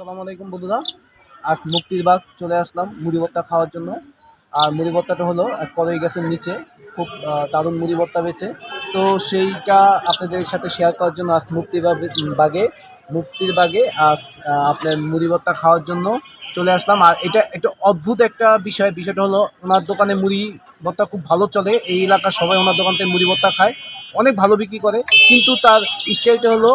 আসসালামু আলাইকুম বন্ধুরা। আজ মুক্তিরবাগ চলে আসলাম মুড়ি ভর্তা খাওয়ার জন্য। আর মুড়ি ভর্তাটা হলো এক কদই গাছের নিচে, খুব দারুণ মুড়ি ভর্তা বেচে তো সেইটা আপনাদের সাথে শেয়ার করার জন্য আজ মুক্তিবাগ বাগে মুক্তির বাগে আজ আপনার মুড়ি ভর্তা খাওয়ার জন্য চলে আসলাম। আর এটা একটা অদ্ভুত একটা বিষয়, বিষয়টা হলো ওনার দোকানে মুড়ি ভর্তা খুব ভালো চলে। এই এলাকার সবাই ওনার দোকান থেকে মুড়ি ভর্তা খায়। অনেক ভালো বিক্রি করে, কিন্তু তার স্টাইলটা হলো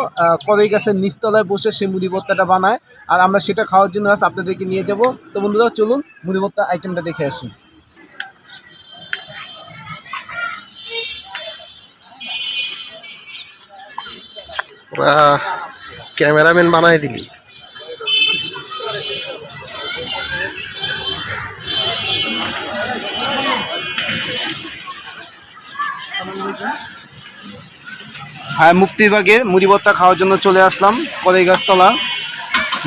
কড়াই গাছের নিচতলায় বসে সে মুড়ি ভর্তাটা বানায়, আর আমরা সেটা খাওয়ার জন্য আজ আপনাদেরকে নিয়ে যাব। তো বন্ধুরা, চলুন মুড়ি ভর্তা আইটেমটা দেখে আসি। ক্যামেরাম্যান বানাই দিলি। হ্যাঁ মুক্তিবাগের মুড়ি ভর্তা খাওয়ার জন্য চলে আসলাম কড়াই গাছতলা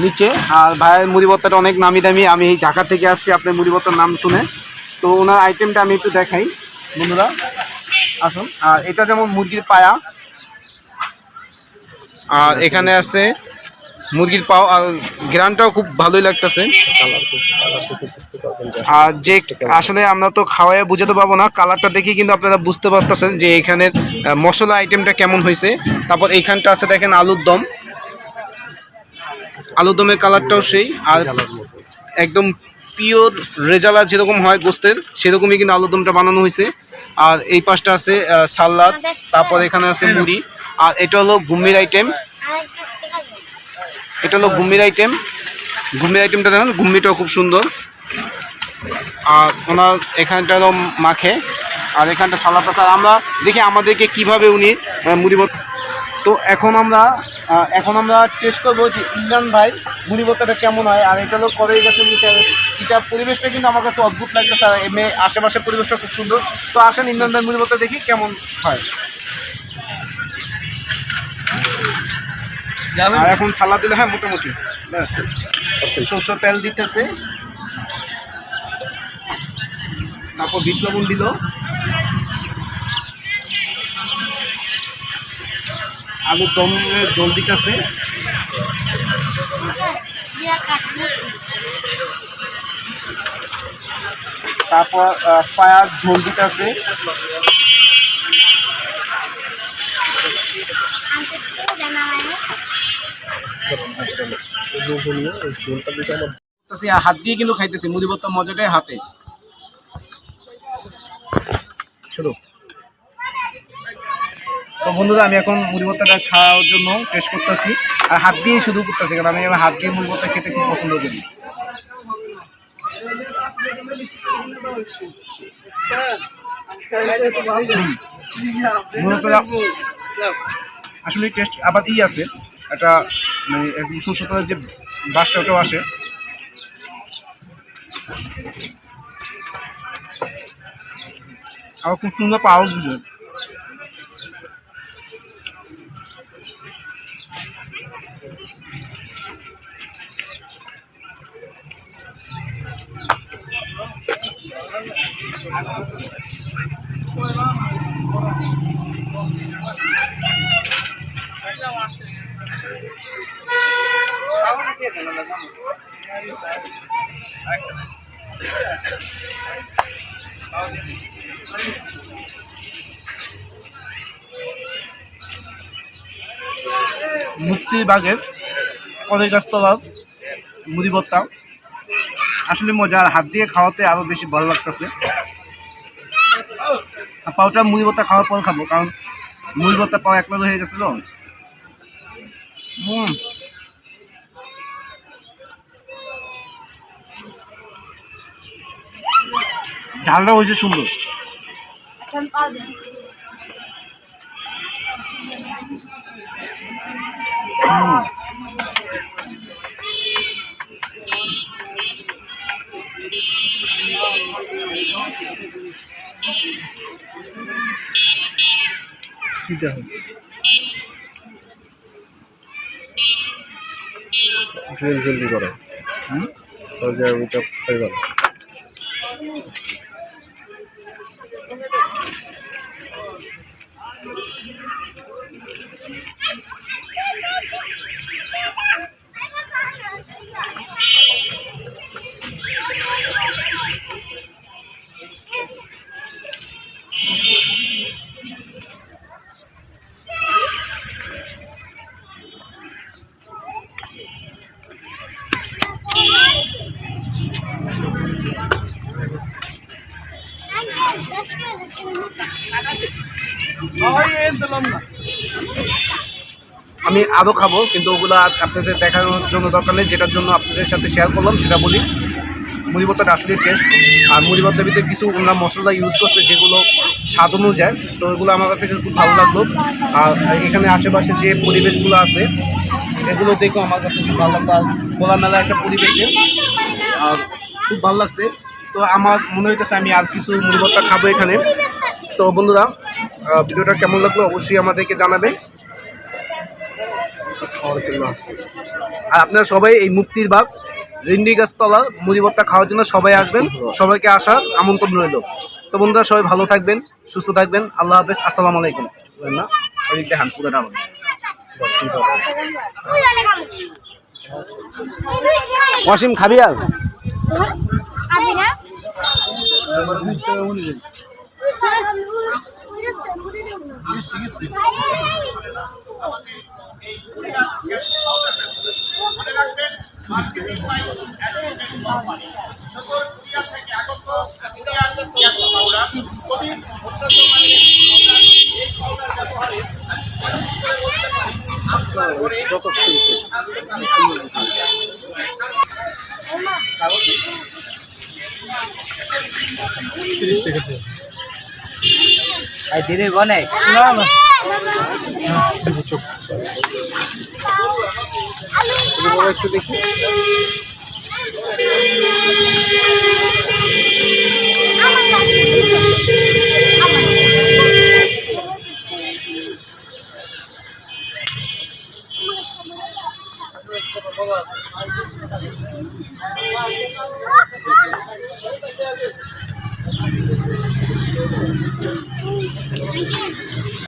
নিচে। আর ভাইয়ের মুড়ি ভর্তাটা অনেক নামি দামি। আমি এই ঢাকা থেকে আসছি আপনার মুড়ি ভর্তার নাম শুনে। তো ওনার আইটেমটা আমি একটু দেখাই। বন্ধুরা, আসুন। আর এটা যেমন মুরগির পায়া। আর এখানে আছে মুরগির পাও আর গ্রানটাও খুব ভালোই লাগতেছে। আর যে আসলে আমরা তো খাওয়াই বুঝাতে পারব না, কালারটা দেখে কিন্তু আপনারা বুঝতে পারতেছেন যে এখানের মশলা আইটেমটা কেমন হয়েছে তারপর এইখানটা আছে দেখেন আলুর দম। আলুর দমের কালারটাও সেই, আর একদম পিওর রেজালা যেরকম হয় গোস্তের, সেরকমই কিন্তু আলুর দমটা বানানো হয়েছে আর এই পাশটা আছে সালাদ, তারপর এখানে আছে মুড়ি। আর এটা হলো ঘুমির আইটেম এটা হলো ঘুমির আইটেম ঘুমির আইটেমটা দেখেন ঘুমিটাও খুব সুন্দর। আর ওনার এখানটা হলো মাখে আর এখানটা সালাদ আর আমরা দেখি আমাদেরকে কীভাবে উনি আহ, মুড়ি ভর্তা তো এখন আমরা এখন আমরা টেস্ট করব যে ইমরান ভাই মুড়ি ভর্তাটা কেমন হয় আর এটা হলো কলেজ গাছের এটা পরিবেশটা কিন্তু আমার কাছে অদ্ভুত লাগতেছে আর এমনি আশেপাশের পরিবেশটা খুব সুন্দর। তো আসেন ইমরান ভাই মুড়ি ভর্তা দেখি কেমন হয়। আর এখন সালাদ দিলে হ্যাঁ মোটামুটি। ব্যাস। সরষের তেল দিতেছে। তারপর বিট লবণ দিল। আলুর দম জল দিতেছে। তারপর পায়া ঝোল দিতেছে। হাত দিয়ে কিন্তু খাইতেছে ভর্তা মজাটাই হাতে। শুরু। তো বন্ধুরা, আমি এখন মুড়ি ভর্তাটা খাওয়ার জন্য টেস্ট করতেছি। আর হাত দিয়ে শুধু করতেছি, কারণ আমি হাত দিয়ে মুড়ি ভর্তা খেতে খুব পছন্দ করি। আসলে টেস্ট আবার ই আছে, একটা মানে একদম সুস্থতার যে বাসটা ওটাও আসে। আবার খুব সুন্দর পাওয়া দিচ্ছে মুক্তিবাগের কলেজ গাছতলা মুড়ি ভর্তা আসলে মজা হাত দিয়ে খাওয়াতে আরও বেশি ভালো লাগতেছে। পাউটা মুড়ি ভর্তা খাওয়ার পর খাব, কারণ মুড়ি ভর্তা পাওয়া এক হয়ে গেছিল। হুম। ঝালটা হয়েছে সুন্দর জলদি করো হুম? তাহলে ওইটা আমি আরও খাব, কিন্তু ওগুলো আপনাদের দেখানোর জন্য দরকার নেই, যেটার জন্য আপনাদের সাথে শেয়ার করলাম, সেটা বলি। মুড়িভর্তাটা আসলে টেস্ট আর মুড়িভর্তার ভিতরে কিছু অন্য মশলা ইউজ করছে, যেগুলো স্বাদ অনুযায়ী। তো ওগুলো আমার কাছে খুব ভালো লাগল। আর এখানে আশেপাশে যে পরিবেশগুলো আছে, এগুলো দেখো আমার কাছে খুব ভালো লাগল। আর খোলামেলা একটা পরিবেশে, আর খুব ভালো লাগছে। তো আমার মনে হইতেছে আমি আর কিছু মুড়ি ভর্তা খাব এখানে। তো বন্ধুরা ভিডিওটা কেমন লাগল অবশ্যই আমাদেরকে জানাবেন। আর আপনারা সবাই এই মুক্তির বাগ রিন্ডি গাছতলা মুড়িভত্তা খাওয়ার জন্য সবাই আসবেন। সবাইকে আসার আমন্ত্রণ রইল। তো বন্ধুরা সবাই ভালো থাকবেন সুস্থ থাকবেন। আল্লাহ হাফেজ। আসসালামু আলাইকুম। না ওই দেখান পুরো ডাবল ওয়াসিম খাবি আর? আমি শিখেছি মনে রাখবেন মার্কেটিং প্রাইস আই দিদি বনে? না না। হ্যাঁ। একটু দেখি। বাবা よかったね。